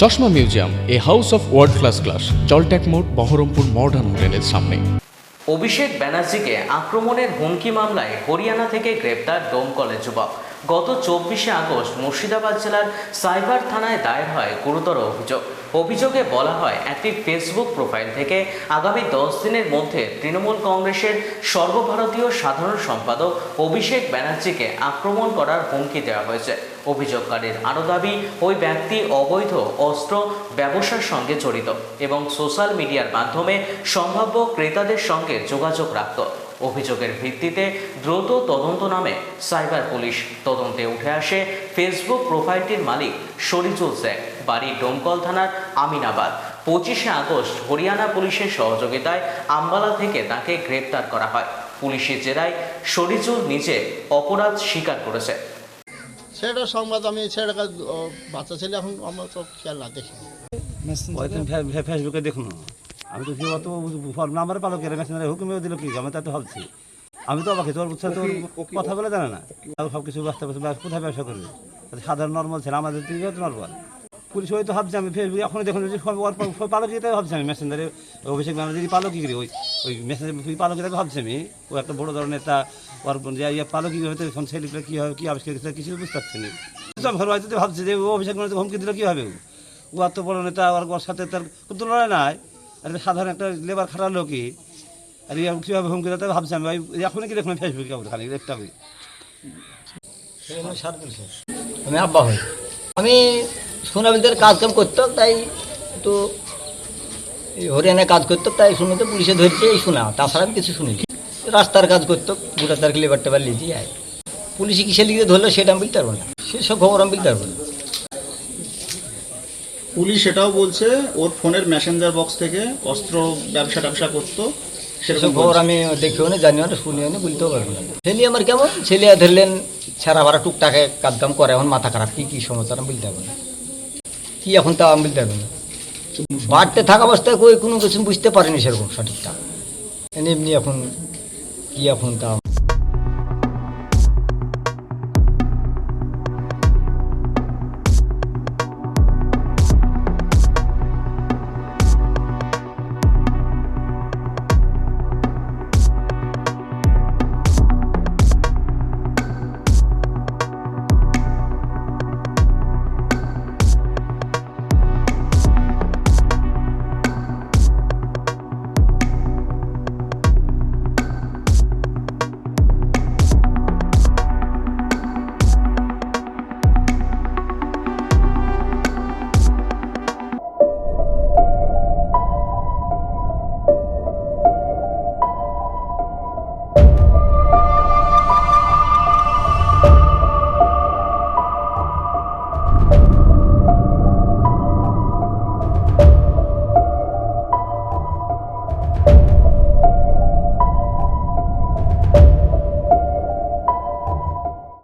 চশমা museum, a house of world class class জলট্যাক মোড়, Baharampur modern হোটেলের সামনে। অভিষেক ব্যানার্জিকে আক্রমণের হুমকি মামলায় হরিয়ানা থেকে গ্রেপ্তার ডোমকলের যুবক। গত চব্বিশে আগস্ট মুর্শিদাবাদ জেলার সাইবার থানায় দায়ের হয় গুরুতর অভিযোগ। অভিযোগে বলা হয়, একটি ফেসবুক প্রোফাইল থেকে আগামী দশ দিনের মধ্যে তৃণমূল কংগ্রেসের সর্বভারতীয় সাধারণ সম্পাদক অভিষেক ব্যানার্জিকে আক্রমণ করার হুমকি দেওয়া হয়েছে। অভিযোগকারীর আরও দাবি, ওই ব্যক্তি অবৈধ অস্ত্র ব্যবসার সঙ্গে জড়িত এবং সোশ্যাল মিডিয়ার মাধ্যমে সম্ভাব্য ক্রেতাদের সঙ্গে যোগাযোগ রাখত। অভিযোগের ভিত্তিতে দ্রুত তদন্ত নামে সাইবার পুলিশ তদন্তে উঠে আসে। ফেসবুক প্রোফাইলটির মালিক শরিজুল শেখ বাড়ি ডোমকল থানার আমিনাবাদ। পঁচিশে আগস্ট হরিয়ানা পুলিশের সহযোগিতায় আম্বালা থেকে তাকে গ্রেপ্তার করা হয়। পুলিশের জেরায় শরিজুল নিজে অপরাধ স্বীকার করেছে। সেটা সংবাদ আমি সেটা বাচ্চা ছেলে এখন আমার তো খেয়াল না দেখি ফেসবুকে দেখুন। আমি তো অত ফর্ম নাম্বার পালো কেন মেশিনারি হুকুমেও দিল কি? আমি তাই তো ভাবছি। আমি তো অবাক তোর বুঝছে তোর কথা বলে জানে না। সব কিছু ব্যস্ত কোথায় ব্যবসা করবে? সাধারণ নর্মাল ছেলে আমাদের তুই তো নর্মাল পুলিশ ওই তো ভাবছি আমি ফেসবুকে এখন দেখুন যে সব ওর পর- পালো কি তাই ভাবছি আমি মেশিনারি অভিষেক ব্যানার্জি পালো কি করে ওই ওই মেশিনারি পালো কি তাই ভাবছি আমি। ও একটা বড় ধরনের তা ওর ইয়ে পালো কি হয়তো এখন ছেলেগুলো কী হবে কী আবিষ্কার করেছে কিছু বুঝতে পারছি না। ঘর হয়তো ভাবছি যে ও অভিষেক ব্যানার্জি হুমকি দিলে কী হবে ও? এত বড় নেতা ওর সাথে তার কোনো লড়াই নাই। আর সাধারণ একটা লেবার খারাপ লোকই। আর কীভাবে হুমকি দিতে ভাবছি আমি ভাই। এখনই কি দেখুন ফেসবুকে খালি একটা করি আমি আব্বা হই। আমি সোনাবিলদের কাজ কাম করতো তাই তো হরিয়ানায় কাজ করতো তাই শুনতে পুলিশে ধরছে, এই শোনা। তাছাড়া আমি কিছু শুনিনি। রাস্তার কাজ করতো গোটা তার লেবার টেবার লিখে যায় পুলিশে কিসে লিখে ধরলো, সেটা আমি বলতে পারব না। সেসব খবর আমি বলতে পারব না। পুলিশ এটাও বলছে ওর ফোনের মেসেঞ্জার বক্স থেকে অস্ত্র ব্যবসা ট্যাবসা করতো সেরকম খবর আমি দেখেও না জানিও না শুনিও না বলতেও পারব না। ছেলে আমার কেমন? ছেলে ধরলেন সারা ভাড়া টুকটাকে কাজ কাম করে এখন মাথা খারাপ কি কি সমস্যা আমি বলতে পারব না। কি এখন তা আমি বলতে পারব না। বাড়তে থাকা অবস্থায় কই কোনো কিছু বুঝতে পারিনি সেরকম সঠিকটা। এমনি এখন কি এখন তা you